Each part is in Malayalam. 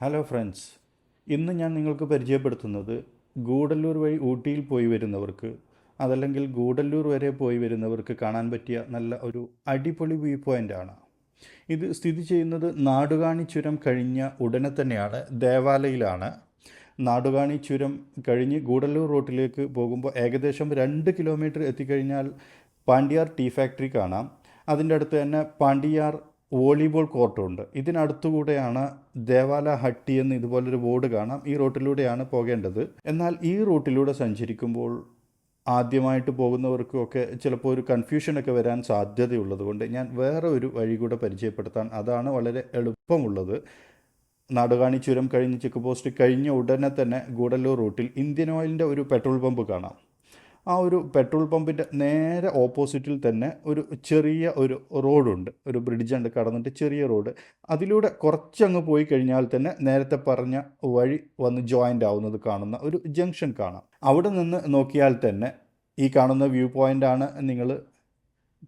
ഹലോ ഫ്രണ്ട്സ് ഇന്ന് ഞാൻ നിങ്ങൾക്ക് പരിചയപ്പെടുത്തുന്നത് ഗൂഡല്ലൂർ വഴി ഊട്ടിയിൽ പോയി വരുന്നവർക്ക് അതല്ലെങ്കിൽ ഗൂഡല്ലൂർ വരെ പോയി വരുന്നവർക്ക് കാണാൻ പറ്റിയ നല്ല ഒരു അടിപൊളി വ്യൂ പോയിന്റ് ആണ്. ഇത് സ്ഥിതി ചെയ്യുന്നത് നാടുകാണി ചുരം കഴിഞ്ഞ ഉടനെ തന്നെയാണ് ദേവാലയിലാണ്. നാടുകാണി ചുരം കഴിഞ്ഞ് ഗൂഡല്ലൂർ റോട്ടിലേക്ക് പോകുമ്പോൾ ഏകദേശം രണ്ട് കിലോമീറ്റർ എത്തിക്കഴിഞ്ഞാൽ പാണ്ടിയാർ ടീ ഫാക്ടറി കാണാം. അതിന്റെ അടുത്ത് തന്നെ പാണ്ടിയാർ വോളിബോൾ കോർട്ടുണ്ട്. ഇതിനടുത്തുകൂടെയാണ് ദേവാല ഹട്ടി എന്ന് ഇതുപോലൊരു ബോർഡ് കാണാം. ഈ റൂട്ടിലൂടെയാണ് പോകേണ്ടത്. എന്നാൽ ഈ റൂട്ടിലൂടെ സഞ്ചരിക്കുമ്പോൾ ആദ്യമായിട്ട് പോകുന്നവർക്കൊക്കെ ചിലപ്പോൾ ഒരു കൺഫ്യൂഷനൊക്കെ വരാൻ സാധ്യതയുള്ളതുകൊണ്ട് ഞാൻ വേറെ ഒരു വഴി കൂടെ പരിചയപ്പെടുത്താൻ അതാണ് വളരെ എളുപ്പമുള്ളത്. നാടുകാണി ചുരം കഴിഞ്ഞ് ചെക്ക് പോസ്റ്റ് കഴിഞ്ഞ ഉടനെ തന്നെ ഗൂഡല്ലൂർ റൂട്ടിൽ ഇന്ത്യൻ ഓയിലിന്റെ ഒരു പെട്രോൾ പമ്പ് കാണാം. ആ ഒരു പെട്രോൾ പമ്പിന്റെ നേരെ ഓപ്പോസിറ്റിൽ തന്നെ ഒരു ചെറിയ ഒരു റോഡുണ്ട്. ഒരു ബ്രിഡ്ജ് ഉണ്ട് കടന്നിട്ട് ചെറിയ റോഡ്. അതിലൂടെ കുറച്ചങ്ങ് പോയി കഴിഞ്ഞാൽ തന്നെ നേരത്തെ പറഞ്ഞ വഴി വന്ന് ജോയിന്റ് ആവുന്നത് കാണുന്ന ഒരു ജംഗ്ഷൻ കാണാം. അവിടെ നിന്ന് നോക്കിയാൽ തന്നെ ഈ കാണുന്ന വ്യൂ പോയിന്റാണ് നിങ്ങൾ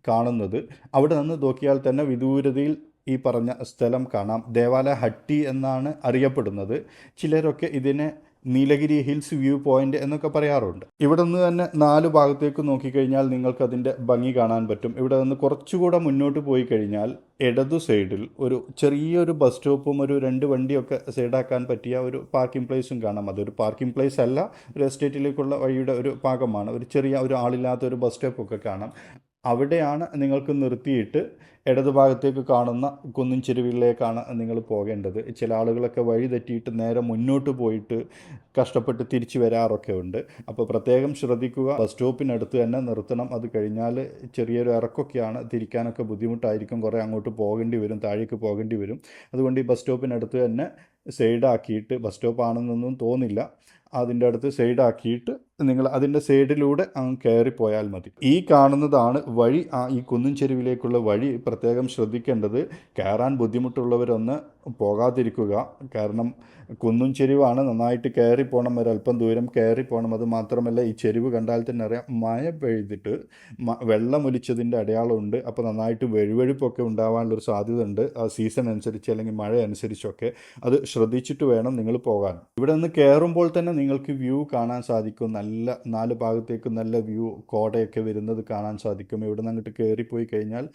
കാണുന്നത്. അവിടെ നിന്ന് നോക്കിയാൽ തന്നെ വിദൂരതയിൽ ഈ പറഞ്ഞ സ്ഥലം കാണാം. ദേവാലയ ഹട്ടി എന്നാണ് അറിയപ്പെടുന്നത്. ചിലരൊക്കെ ഇതിനെ നീലഗിരി ഹിൽസ് വ്യൂ പോയിന്റ് എന്നൊക്കെ പറയാറുണ്ട്. ഇവിടെ നിന്ന് തന്നെ നാല് ഭാഗത്തേക്ക് നോക്കിക്കഴിഞ്ഞാൽ നിങ്ങൾക്ക് അതിന്റെ ഭംഗി കാണാൻ പറ്റും. ഇവിടെ നിന്ന് കുറച്ചുകൂടെ മുന്നോട്ട് പോയി കഴിഞ്ഞാൽ ഇടതു സൈഡിൽ ഒരു ചെറിയൊരു ബസ് സ്റ്റോപ്പും ഒരു രണ്ട് വണ്ടിയൊക്കെ സൈഡാക്കാൻ പറ്റിയ ഒരു പാർക്കിംഗ് പ്ലേസും കാണാം. അതൊരു പാർക്കിംഗ് പ്ലേസ് അല്ല ഒരു എസ്റ്റേറ്റിലേക്കുള്ള വഴിയുടെ ഒരു ഭാഗമാണ്. ഒരു ചെറിയ ഒരു ആളില്ലാത്ത ഒരു ബസ് സ്റ്റോപ്പൊക്കെ കാണാം. അവിടെയാണ് നിങ്ങൾക്ക് നിർത്തിയിട്ട് ഇടതുഭാഗത്തേക്ക് കാണുന്ന കുന്നിൻ ചെരുവിലേക്കാണ് നിങ്ങൾ പോകേണ്ടത്. ചില ആളുകളൊക്കെ വഴി തെറ്റിയിട്ട് നേരെ മുന്നോട്ട് പോയിട്ട് കഷ്ടപ്പെട്ട് തിരിച്ചു വരാറൊക്കെ ഉണ്ട്. അപ്പോൾ പ്രത്യേകം ശ്രദ്ധിക്കുക ബസ് സ്റ്റോപ്പിനടുത്ത് തന്നെ നിർത്തണം. അത് കഴിഞ്ഞാൽ ചെറിയൊരു ഇറക്കൊക്കെയാണ് തിരിക്കാനൊക്കെ ബുദ്ധിമുട്ടായിരിക്കും. കുറേ അങ്ങോട്ട് പോകേണ്ടി വരും താഴേക്ക് പോകേണ്ടി വരും. അതുകൊണ്ട് ഈ ബസ് സ്റ്റോപ്പിനടുത്ത് തന്നെ സൈഡാക്കിയിട്ട് ബസ് സ്റ്റോപ്പാണെന്നൊന്നും തോന്നില്ല. അതിന്റെ അടുത്ത് സൈഡാക്കിയിട്ട് നിങ്ങൾ അതിന്റെ സൈഡിലൂടെ അങ്ങ് പോയാൽ മതി. ഈ കാണുന്നതാണ് വഴി. ഈ കുന്നിൻ ചെരുവിലേക്കുള്ള വഴി. പ്രത്യേകം ശ്രദ്ധിക്കേണ്ടത് കയറാൻ ബുദ്ധിമുട്ടുള്ളവരൊന്ന് പോകാതിരിക്കുക. കാരണം കുന്നും ചെരുവാണ്. നന്നായിട്ട് കയറി പോകണം ഒരല്പം ദൂരം കയറി പോകണം അത് മാത്രമല്ല ഈ ചെരുവ് കണ്ടാൽ തന്നെ അറിയാം മഴ പെയ്തിട്ട് വെള്ളമൊലിച്ചതിന്റെ അടയാളമുണ്ട്. അപ്പോൾ നന്നായിട്ട് വെഴുവെഴുപ്പൊക്കെ ഉണ്ടാവാനുള്ളൊരു സാധ്യത ഉണ്ട് ആ സീസൺ അനുസരിച്ച് അല്ലെങ്കിൽ മഴ അനുസരിച്ചൊക്കെ അത് ശ്രദ്ധിച്ചിട്ട് വേണം നിങ്ങൾ പോകാൻ. ഇവിടെ നിന്ന് കയറുമ്പോൾ തന്നെ നിങ്ങൾക്ക് വ്യൂ കാണാൻ സാധിക്കും. നല്ല നാല് ഭാഗത്തേക്ക് നല്ല വ്യൂ കോടയൊക്കെ വരുന്നത് കാണാൻ സാധിക്കും. ഇവിടെ നിന്ന് അങ്ങോട്ട് കയറിപ്പോയി കഴിഞ്ഞാൽ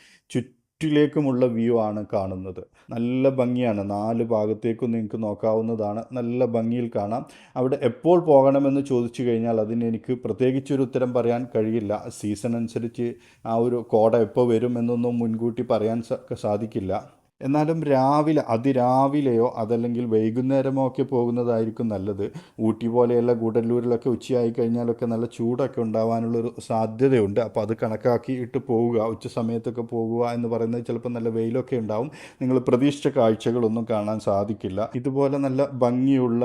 ചുറ്റിലേക്കുമുള്ള വ്യൂ ആണ് കാണുന്നത്. നല്ല ഭംഗിയാണ്. നാല് ഭാഗത്തേക്കും നിങ്ങൾക്ക് നോക്കാവുന്നതാണ്. നല്ല ഭംഗിയിൽ കാണാം. അവിടെ എപ്പോൾ പോകണമെന്ന് ചോദിച്ചു കഴിഞ്ഞാൽ അതിന് എനിക്ക് പ്രത്യേകിച്ചൊരു ഉത്തരം പറയാൻ കഴിയില്ല. സീസൺ അനുസരിച്ച് ആ ഒരു കോട എപ്പോൾ വരും എന്നൊന്നും മുൻകൂട്ടി പറയാൻ സാധിക്കില്ല. എന്നാലും രാവിലെ അതിരാവിലെയോ അതല്ലെങ്കിൽ വൈകുന്നേരമോ ഒക്കെ പോകുന്നതായിരിക്കും നല്ലത്. ഊട്ടി പോലെയല്ല ഗൂഡല്ലൂരിലൊക്കെ ഉച്ചയായി കഴിഞ്ഞാലൊക്കെ നല്ല ചൂടൊക്കെ ഉണ്ടാവാനുള്ളൊരു സാധ്യതയുണ്ട്. അപ്പോൾ അത് കണക്കാക്കിയിട്ട് പോവുക ഉച്ച സമയത്തൊക്കെ പോകുക എന്ന് പറയുന്നത് ചിലപ്പോൾ നല്ല വെയിലൊക്കെ ഉണ്ടാവും. നിങ്ങൾ പ്രതീക്ഷിച്ച കാഴ്ചകളൊന്നും കാണാൻ സാധിക്കില്ല. ഇതുപോലെ നല്ല ഭംഗിയുള്ള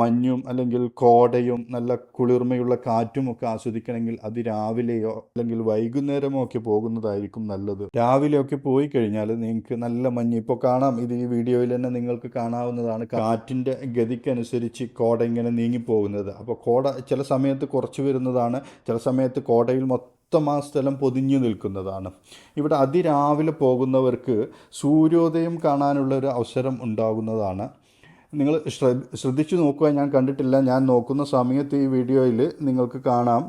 മഞ്ഞും അല്ലെങ്കിൽ കോടയും നല്ല കുളിർമയുള്ള കാറ്റും ഒക്കെ ആസ്വദിക്കണമെങ്കിൽ അത് രാവിലെയോ അല്ലെങ്കിൽ വൈകുന്നേരമോ ഒക്കെ പോകുന്നതായിരിക്കും നല്ലത്. രാവിലെയൊക്കെ പോയി കഴിഞ്ഞാൽ നിങ്ങൾക്ക് നല്ല മഞ്ഞ്. ഇപ്പോൾ കാണാം ഇത് ഈ വീഡിയോയിൽ തന്നെ നിങ്ങൾക്ക് കാണാവുന്നതാണ് കാറ്റിന്റെ ഗതിക്കനുസരിച്ച് കോട ഇങ്ങനെ നീങ്ങിപ്പോകുന്നത്. അപ്പോൾ കോട ചില സമയത്ത് കുറച്ച് വരുന്നതാണ് ചില സമയത്ത് കോടയിൽ മൊത്തം ആ സ്ഥലം പൊതിഞ്ഞു നിൽക്കുന്നതാണ്. ഇവിടെ അതിരാവിലെ പോകുന്നവർക്ക് സൂര്യോദയം കാണാനുള്ള ഒരു അവസരം ഉണ്ടാകുന്നതാണ്. നിങ്ങൾ ശ്രദ്ധിച്ചു നോക്കുക ഞാൻ കണ്ടിട്ടില്ല. ഞാൻ നോക്കുന്ന സമയത്ത് ഈ വീഡിയോയിൽ നിങ്ങൾക്ക് കാണാം.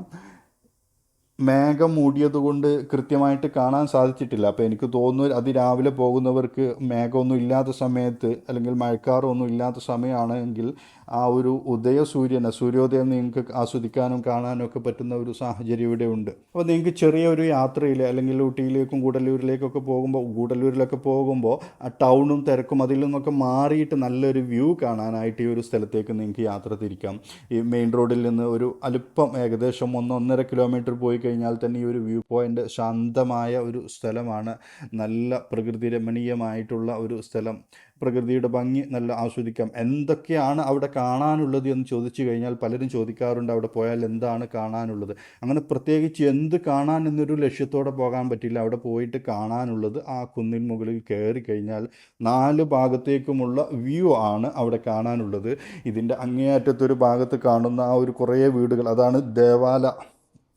മേഘം മൂടിയതുകൊണ്ട് കൃത്യമായിട്ട് കാണാൻ സാധിച്ചിട്ടില്ല. അപ്പോൾ എനിക്ക് തോന്നുന്നു അതിരാവിലെ പോകുന്നവർക്ക് മേഘമൊന്നും ഇല്ലാത്ത സമയത്ത് അല്ലെങ്കിൽ മഴക്കാറൊന്നും ഇല്ലാത്ത സമയമാണെങ്കിൽ ആ ഒരു ഉദയ സൂര്യനെ സൂര്യോദയം നിങ്ങൾക്ക് ആസ്വദിക്കാനും കാണാനും ഒക്കെ പറ്റുന്ന ഒരു സാഹചര്യം ഇവിടെ ഉണ്ട്. അപ്പോൾ നിങ്ങൾക്ക് ചെറിയൊരു യാത്രയിൽ അല്ലെങ്കിൽ ഊട്ടിയിലേക്കും ഗൂഡല്ലൂരിലേക്കൊക്കെ പോകുമ്പോൾ ഗൂഡല്ലൂരിലൊക്കെ പോകുമ്പോൾ ആ ടൗണും തിരക്കും അതിൽ നിന്നൊക്കെ മാറിയിട്ട് നല്ലൊരു വ്യൂ കാണാനായിട്ട് ഈ ഒരു സ്ഥലത്തേക്ക് നിങ്ങൾക്ക് യാത്ര തിരിക്കാം. ഈ മെയിൻ റോഡിൽ നിന്ന് ഒരു അല്പം ഏകദേശം ഒന്ന് ഒന്നര കിലോമീറ്റർ പോയി കഴിഞ്ഞാൽ തന്നെ ഈ ഒരു വ്യൂ പോയിന്റ് ശാന്തമായ ഒരു സ്ഥലമാണ്. നല്ല പ്രകൃതി രമണീയമായിട്ടുള്ള ഒരു സ്ഥലം. പ്രകൃതിയുടെ ഭംഗി നല്ല ആസ്വദിക്കാം. എന്തൊക്കെയാണ് അവിടെ കാണാനുള്ളത് എന്ന് ചോദിച്ചു കഴിഞ്ഞാൽ പലരും ചോദിക്കാറുണ്ട് അവിടെ പോയാൽ എന്താണ് കാണാനുള്ളത്. അങ്ങനെ പ്രത്യേകിച്ച് എന്ത് കാണാൻ എന്നൊരു ലക്ഷ്യത്തോടെ പോകാൻ പറ്റില്ല. അവിടെ പോയിട്ട് കാണാനുള്ളത് ആ കുന്നിൻ മുകളിൽ കയറി കഴിഞ്ഞാൽ നാല് ഭാഗത്തേക്കുമുള്ള വ്യൂ ആണ് അവിടെ കാണാനുള്ളത്. ഇതിന്റെ അങ്ങേയറ്റത്തൊരു ഭാഗത്ത് കാണുന്ന ആ ഒരു കുറേ വീടുകൾ അതാണ് ദേവാല.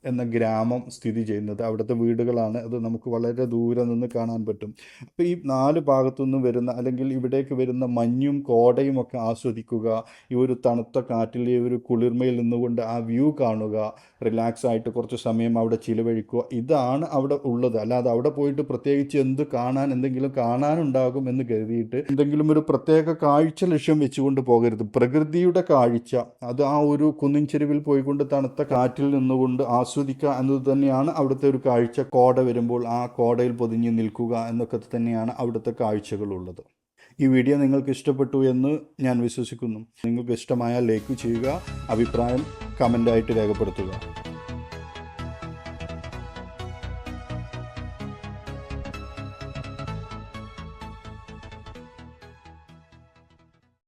എന്ന ഗ്രാമം സ്ഥിതി ചെയ്യുന്നത്. അവിടുത്തെ വീടുകളാണ്. അത് നമുക്ക് വളരെ ദൂരെ നിന്ന് കാണാൻ പറ്റും. അപ്പോൾ ഈ നാല് ഭാഗത്തു നിന്നും വരുന്ന അല്ലെങ്കിൽ ഇവിടേക്ക് വരുന്ന മഞ്ഞും കോടയും ഒക്കെ ആസ്വദിക്കുക ഈ ഒരു തണുത്ത കാറ്റിൽ ഈ ഒരു കുളിർമയിൽ നിന്നുകൊണ്ട് ആ വ്യൂ കാണുക റിലാക്സ് ആയിട്ട് കുറച്ച് സമയം അവിടെ ചിലവഴിക്കുക ഇതാണ് അവിടെ ഉള്ളത്. അല്ലാതെ അവിടെ പോയിട്ട് പ്രത്യേകിച്ച് എന്ത് കാണാൻ എന്തെങ്കിലും കാണാനുണ്ടാകും എന്ന് കരുതിയിട്ട് എന്തെങ്കിലും ഒരു പ്രത്യേക കാഴ്ച ലക്ഷ്യം വെച്ചുകൊണ്ട് പോകരുത്. പ്രകൃതിയുടെ കാഴ്ച അത് ആ ഒരു കുന്നിൻ ചെരുവിൽ പോയിക്കൊണ്ട് തണുത്ത കാറ്റിൽ നിന്നുകൊണ്ട് ആസ്വദിക്കുക എന്നത് തന്നെയാണ് അവിടുത്തെ ഒരു കാഴ്ച. കോട വരുമ്പോൾ ആ കോടയിൽ പൊതിഞ്ഞ് നിൽക്കുക എന്നൊക്കെ തന്നെയാണ് അവിടുത്തെ കാഴ്ചകളുള്ളത്. ഈ വീഡിയോ നിങ്ങൾക്ക് ഇഷ്ടപ്പെട്ടു എന്ന് ഞാൻ വിശ്വസിക്കുന്നു. നിങ്ങൾക്ക് ഇഷ്ടമായാൽ ലൈക്ക് ചെയ്യുക അഭിപ്രായം കമന്റായിട്ട് രേഖപ്പെടുത്തുക.